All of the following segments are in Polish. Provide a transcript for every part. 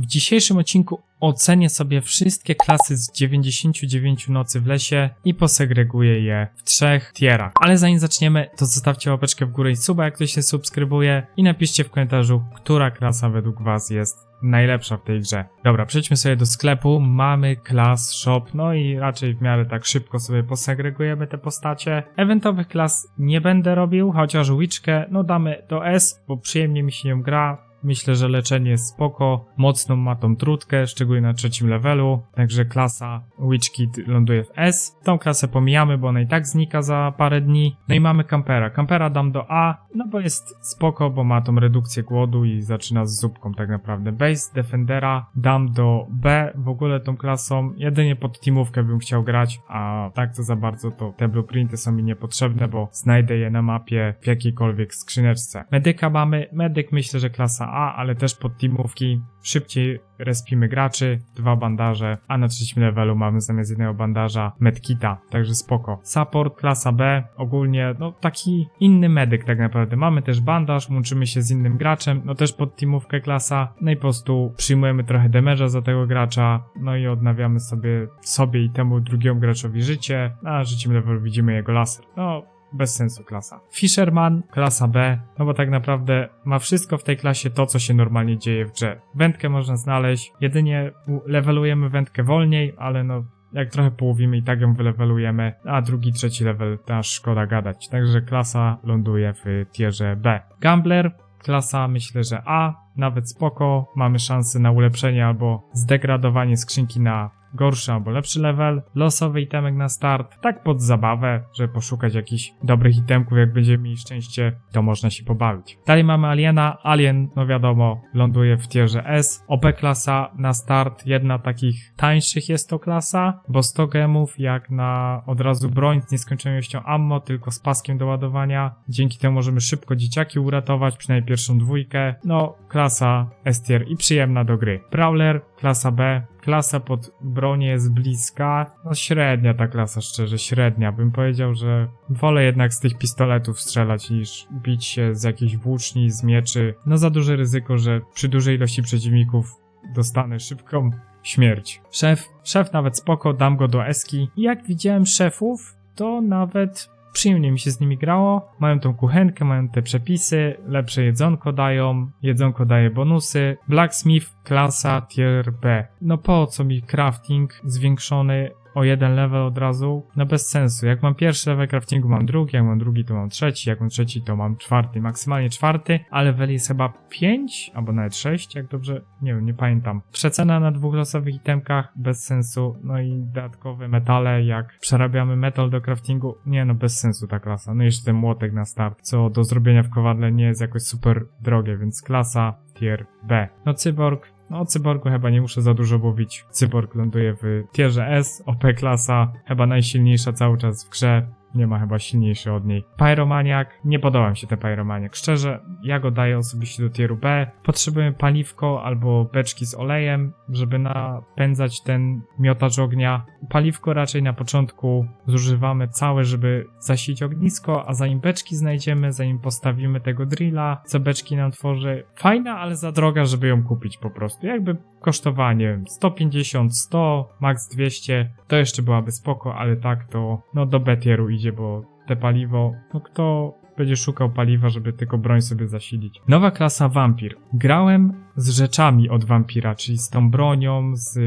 W dzisiejszym odcinku ocenię sobie wszystkie klasy z 99 nocy w lesie i posegreguję je w trzech tierach. Ale zanim zaczniemy, to zostawcie łapeczkę w górę i suba, jak ktoś się subskrybuje i napiszcie w komentarzu, która klasa według was jest najlepsza w tej grze. Dobra, przejdźmy sobie do sklepu. Mamy class shop, no i raczej w miarę tak szybko sobie posegregujemy te postacie. Eventowych klas nie będę robił, chociaż Witchkę, no damy do S, bo przyjemnie mi się nią gra. Myślę, że leczenie jest spoko. Mocną ma tą trutkę, szczególnie na trzecim levelu. Także klasa Witch Kit ląduje w S. Tą klasę pomijamy, bo ona i tak znika za parę dni. No i mamy Campera. Campera dam do A, no bo jest spoko, bo ma tą redukcję głodu i zaczyna z zupką tak naprawdę. Base Defendera dam do B. W ogóle tą klasą jedynie pod teamówkę bym chciał grać, a tak to za bardzo to te blueprinty są mi niepotrzebne, bo znajdę je na mapie w jakiejkolwiek skrzyneczce. Medyka mamy. Medyk myślę, że klasa a, ale też pod teamówki szybciej respimy graczy, dwa bandaże, a na trzecim levelu mamy zamiast jednego bandaża medkita, także spoko. Support, klasa B, ogólnie no taki inny medyk tak naprawdę. Mamy też bandaż, łączymy się z innym graczem, no też pod teamówkę klasa, no i po prostu przyjmujemy trochę damage'a za tego gracza, no i odnawiamy sobie, sobie i temu drugiemu graczowi życie, a na trzecim levelu widzimy jego laser. No, bez sensu klasa. Fisherman, klasa B, no bo tak naprawdę ma wszystko w tej klasie to, co się normalnie dzieje w grze. Wędkę można znaleźć, jedynie levelujemy wędkę wolniej, ale no jak trochę połowimy i tak ją wylewelujemy, a drugi, trzeci level aż szkoda gadać. Także klasa ląduje w tierze B. Gambler, klasa myślę, że A, nawet spoko, mamy szansę na ulepszenie albo zdegradowanie skrzynki na gorszy albo lepszy level, losowy itemek na start, tak pod zabawę, żeby poszukać jakichś dobrych itemków, jak będziemy mieli szczęście, to można się pobawić. Dalej mamy Aliena, Alien, no wiadomo, ląduje w tierze S, OP klasa na start, jedna takich tańszych jest to klasa, bo 100 gemów jak na od razu broń z nieskończonością ammo, tylko z paskiem do ładowania, dzięki temu możemy szybko dzieciaki uratować, przynajmniej pierwszą dwójkę, no klasa S tier i przyjemna do gry. Brawler, klasa B, klasa pod bronię jest bliska. No średnia ta klasa, szczerze, średnia. Bym powiedział, że wolę jednak z tych pistoletów strzelać niż bić się z jakiejś włóczni, z mieczy. No za duże ryzyko, że przy dużej ilości przeciwników dostanę szybką śmierć. Szef, szef nawet spoko, dam go do eski. I jak widziałem szefów, to nawet przyjemnie mi się z nimi grało. Mają tą kuchenkę, mają te przepisy, lepsze jedzonko dają, jedzonko daje bonusy. Blacksmith, klasa tier B. No po co mi crafting zwiększony o jeden level od razu? No bez sensu. Jak mam pierwszy level craftingu, mam drugi, jak mam drugi, to mam trzeci, jak mam trzeci, to mam czwarty, maksymalnie czwarty, ale level jest chyba 5 albo nawet 6, jak dobrze, nie wiem, nie pamiętam. Przecena na dwóch losowych itemkach, bez sensu. No i dodatkowe metale, jak przerabiamy metal do craftingu, nie no, bez sensu ta klasa. No i jeszcze ten młotek na start, co do zrobienia w kowadle nie jest jakoś super drogie, więc klasa tier B. No cyborg, no o cyborgu chyba nie muszę za dużo mówić. Cyborg ląduje w tierze S, OP klasa, chyba najsilniejsza cały czas w grze. Nie ma chyba silniejszy od niej. Pyromaniak. Nie podoba mi się ten Pyromaniak. Szczerze, ja go daję osobiście do tieru B. Potrzebujemy paliwko albo beczki z olejem, żeby napędzać ten miotacz ognia. Paliwko raczej na początku zużywamy całe, żeby zasilić ognisko, a zanim beczki znajdziemy, zanim postawimy tego drilla, co beczki nam tworzy, fajna, ale za droga, żeby ją kupić po prostu. Jakby kosztowała, nie wiem, 150, 100, max 200, to jeszcze byłaby spoko, ale tak to, no do B tieru idzie, bo te paliwo, no kto będzie szukał paliwa, żeby tylko broń sobie zasilić. Nowa klasa wampir. Grałem z rzeczami od wampira, czyli z tą bronią, z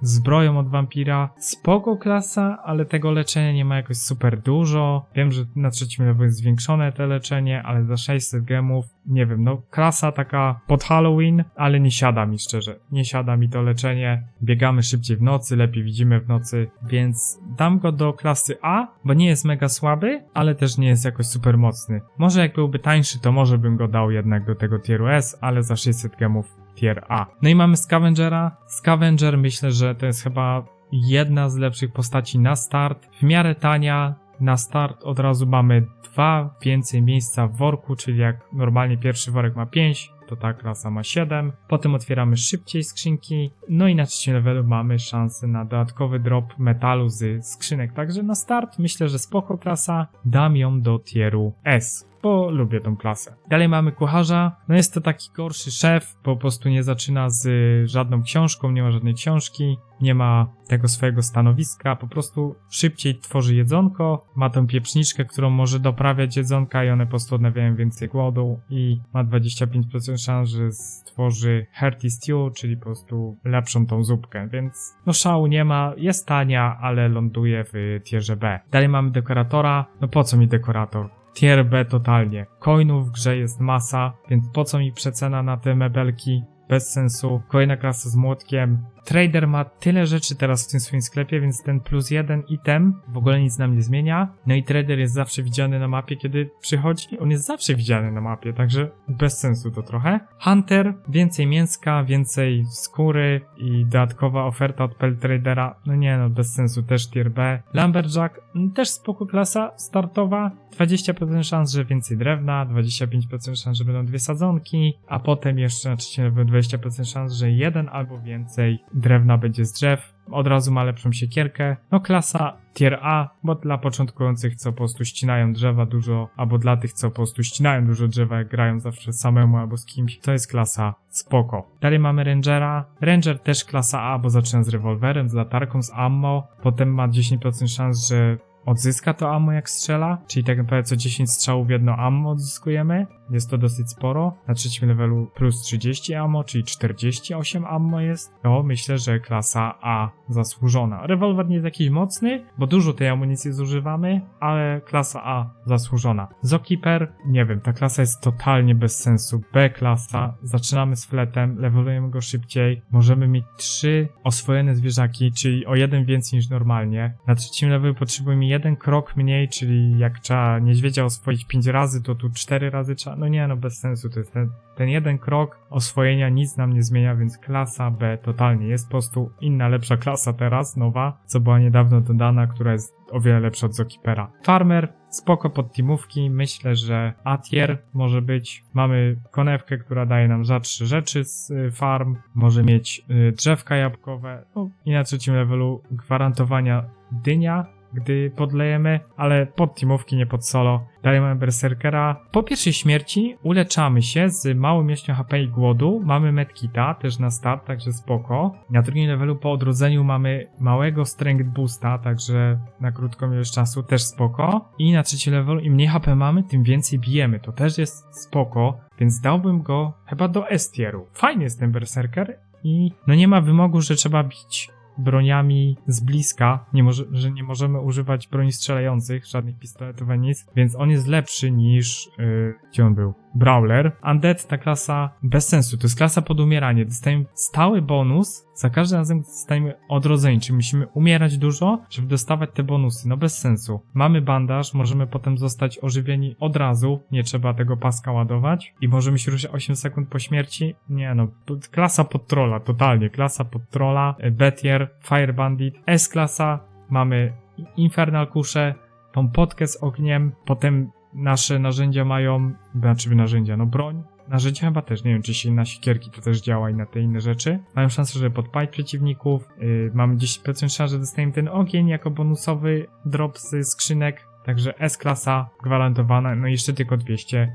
zbroją od wampira. Spoko klasa, ale tego leczenia nie ma jakoś super dużo. Wiem, że na trzecim levelu jest zwiększone te leczenie, ale za 600 gemów, nie wiem, no klasa taka pod Halloween, ale nie siada mi szczerze. Nie siada mi to leczenie. Biegamy szybciej w nocy, lepiej widzimy w nocy, więc dam go do klasy A, bo nie jest mega słaby, ale też nie jest jakoś super mocny. Może jak byłby tańszy, to może bym go dał jednak do tego tieru S, ale za 600 gemów tier A. No i mamy Scavengera. Scavenger myślę, że to jest chyba jedna z lepszych postaci na start. W miarę tania. Na start od razu mamy dwa więcej miejsca w worku, czyli jak normalnie pierwszy worek ma 5, to ta klasa ma 7. Potem otwieramy szybciej skrzynki. No i na trzecim levelu mamy szansę na dodatkowy drop metalu z skrzynek. Także na start myślę, że spoko klasa. Dam ją do tieru S. bo lubię tą klasę. Dalej mamy kucharza. No jest to taki gorszy szef, po prostu nie zaczyna z y, żadną książką, nie ma żadnej książki, nie ma tego swojego stanowiska, po prostu szybciej tworzy jedzonko, ma tą pieprzniczkę, którą może doprawiać jedzonka i one po prostu odnawiają więcej głodu i ma 25% szans, że stworzy hearty stew, czyli po prostu lepszą tą zupkę, więc no szału nie ma, jest tania, ale ląduje w tierze B. Dalej mamy dekoratora, no po co mi dekorator? Tier B totalnie. Coinów w grze jest masa, więc po co mi przecena na te mebelki? Bez sensu. Kolejna klasa z młotkiem. Trader ma tyle rzeczy teraz w tym swoim sklepie, więc ten plus jeden item w ogóle nic nam nie zmienia. No i trader jest zawsze widziany na mapie, kiedy przychodzi. On jest zawsze widziany na mapie, także bez sensu to trochę. Hunter, więcej mięska, więcej skóry i dodatkowa oferta od Pel Tradera. No nie no, bez sensu, też tier B. Lumberjack, mm, też spoko klasa startowa. 20% szans, że więcej drewna, 25% szans, że będą dwie sadzonki, a potem jeszcze levelu 20% szans, że jeden albo więcej drewna będzie z drzew. Od razu ma lepszą siekierkę. No klasa tier A, bo dla początkujących, co po prostu ścinają drzewa dużo, albo dla tych, co po prostu ścinają dużo drzewa, jak grają zawsze samemu albo z kimś, to jest klasa spoko. Dalej mamy Rangera. Ranger też klasa A, bo zaczyna z rewolwerem, z latarką, z ammo. Potem ma 10% szans, że odzyska to ammo jak strzela, czyli tak naprawdę co 10 strzałów jedno ammo odzyskujemy. Jest to dosyć sporo. Na trzecim levelu plus 30 ammo, czyli 48 ammo jest. To myślę, że klasa A zasłużona. Rewolwer nie jest jakiś mocny, bo dużo tej amunicji zużywamy, ale klasa A zasłużona. Zookeeper, nie wiem, ta klasa jest totalnie bez sensu. B klasa, zaczynamy z fletem, levelujemy go szybciej. Możemy mieć trzy oswojone zwierzaki, czyli o jeden więcej niż normalnie. Na trzecim levelu potrzebujemy jeden krok mniej, czyli jak trzeba niedźwiedzia oswoić 5 razy, to tu 4 razy trzeba. No nie, no bez sensu. To jest ten, ten jeden krok oswojenia nic nam nie zmienia, więc klasa B totalnie. Jest po prostu inna, lepsza klasa teraz, nowa, co była niedawno dodana, która jest o wiele lepsza od Zokipera. Farmer, spoko pod teamówki. Myślę, że Atier może być. Mamy konewkę, która daje nam za trzy rzeczy z y, farm. Może mieć y, drzewka jabłkowe. No, I na trzecim levelu gwarantowania dynia gdy podlejemy, ale pod teamówki, nie pod solo. Dalej mamy Berserkera. Po pierwszej śmierci uleczamy się z małą mięśnią HP i głodu. Mamy medkita też na start, także spoko. Na drugim levelu po odrodzeniu mamy małego strength boosta, także na krótką ilość czasu też spoko. I na trzecim levelu im mniej HP mamy, tym więcej bijemy. To też jest spoko, więc dałbym go chyba do S-tieru. Fajny jest ten Berserker i no nie ma wymogu, że trzeba bić broniami z bliska, nie może, że nie możemy używać broni strzelających, żadnych pistoletów ani nic, więc on jest lepszy niż, yy, gdzie on był? Brawler. Undead ta klasa bez sensu, to jest klasa pod umieranie. Dostajemy stały bonus za każdym razem, gdy dostajemy odrodzenie, czyli musimy umierać dużo, żeby dostawać te bonusy. No bez sensu. Mamy bandaż, możemy potem zostać ożywieni od razu, nie trzeba tego paska ładować i możemy się ruszyć 8 sekund po śmierci. Nie no, klasa pod trolla, totalnie. Klasa pod trolla, Betier, Fire Bandit, S-klasa, mamy Infernal Kusze, tą potkę z ogniem, potem nasze narzędzia mają, znaczy narzędzia, no broń, narzędzia chyba też, nie wiem czy się na siekierki to też działa i na te inne rzeczy. Mają szansę, żeby podpalić przeciwników, yy, mamy 10% szans, że dostajemy ten ogień jako bonusowy drop z skrzynek, także S-klasa gwarantowana, no i jeszcze tylko 200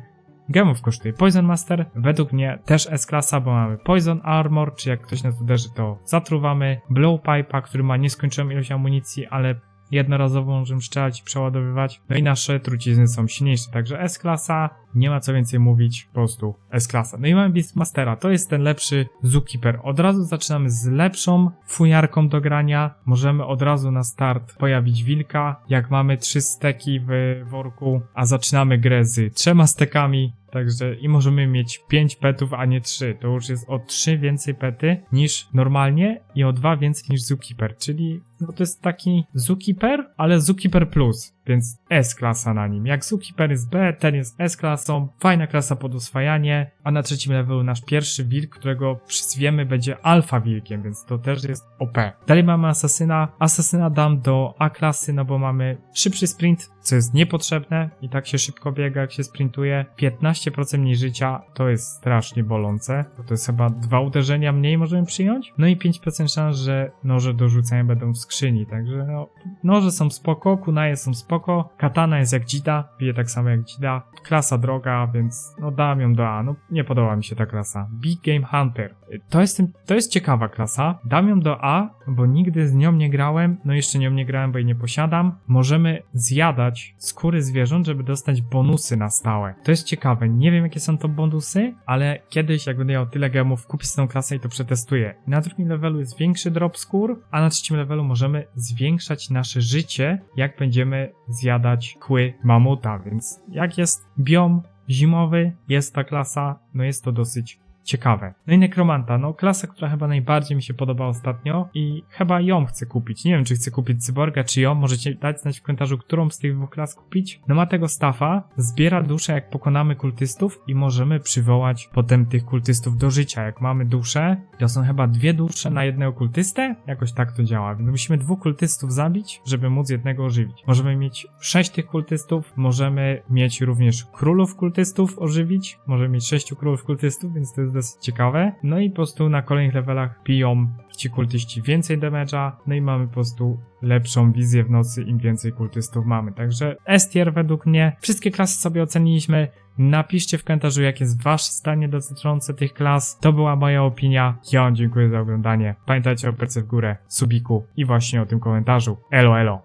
gemów kosztuje. Poison Master, według mnie też S-klasa, bo mamy Poison Armor, czy jak ktoś nas uderzy to zatruwamy, Blow Pipe'a, który ma nieskończoną ilość amunicji, ale jednorazową możemy strzelać i przeładowywać. No i nasze trucizny są silniejsze, także S-klasa, nie ma co więcej mówić, po prostu S-klasa. No i mamy Beastmastera, to jest ten lepszy Zookeeper. Od razu zaczynamy z lepszą funiarką do grania, możemy od razu na start pojawić wilka, jak mamy trzy steki w worku, a zaczynamy grę z trzema stekami, Także i możemy mieć 5 petów, a nie 3. To już jest o 3 więcej pety niż normalnie i o 2 więcej niż Zookeeper, czyli no to jest taki Zookeeper, ale Zookeeper Plus, więc S-klasa na nim. Jak Zookeeper jest B, ten jest S-klasą, fajna klasa pod oswajanie, a na trzecim levelu nasz pierwszy wilk, którego przyzwiemy będzie alfa wilkiem, więc to też jest OP. Dalej mamy Asasyna. Asasyna dam do A-klasy, no bo mamy szybszy sprint, co jest niepotrzebne i tak się szybko biega, jak się sprintuje. 15% mniej życia to jest strasznie bolące, bo to jest chyba dwa uderzenia mniej możemy przyjąć. No i 5% szans, że noże do rzucania będą w skrzyni, także no, noże są spoko, kunaje są spoko, katana jest jak dzida, bije tak samo jak dzida, klasa droga, więc no dam ją do A, no nie podoba mi się ta klasa. Big Game Hunter, to jest, to jest ciekawa klasa, dam ją do A, bo nigdy z nią nie grałem, no jeszcze nią nie grałem, bo jej nie posiadam. Możemy zjadać skóry zwierząt, żeby dostać bonusy na stałe. To jest ciekawe, nie wiem jakie są to bonusy, ale kiedyś jak będę miał tyle gemów, kupię tą klasę i to przetestuję. Na drugim levelu jest większy drop skór, a na trzecim levelu możemy zwiększać nasze życie, jak będziemy zjadać kły mamuta, więc jak jest biom zimowy, jest ta klasa, no jest to dosyć ciekawe. No i Nekromanta, no klasa, która chyba najbardziej mi się podoba ostatnio i chyba ją chcę kupić. Nie wiem, czy chcę kupić Cyborga, czy ją. Możecie dać znać w komentarzu, którą z tych dwóch klas kupić. No ma tego staffa, zbiera duszę jak pokonamy kultystów i możemy przywołać potem tych kultystów do życia. Jak mamy duszę, to są chyba dwie dusze na jednego kultystę? Jakoś tak to działa. Więc musimy dwóch kultystów zabić, żeby móc jednego ożywić. Możemy mieć sześć tych kultystów, możemy mieć również królów kultystów ożywić, możemy mieć sześciu królów kultystów, więc to jest dosyć ciekawe. No i po prostu na kolejnych levelach piją ci kultyści więcej damage'a, no i mamy po prostu lepszą wizję w nocy, im więcej kultystów mamy. Także S-tier według mnie. Wszystkie klasy sobie oceniliśmy. Napiszcie w komentarzu, jakie jest wasze zdanie dotyczące tych klas. To była moja opinia. Ja wam dziękuję za oglądanie. Pamiętajcie o PC w górę, subiku i właśnie o tym komentarzu. Elo, elo.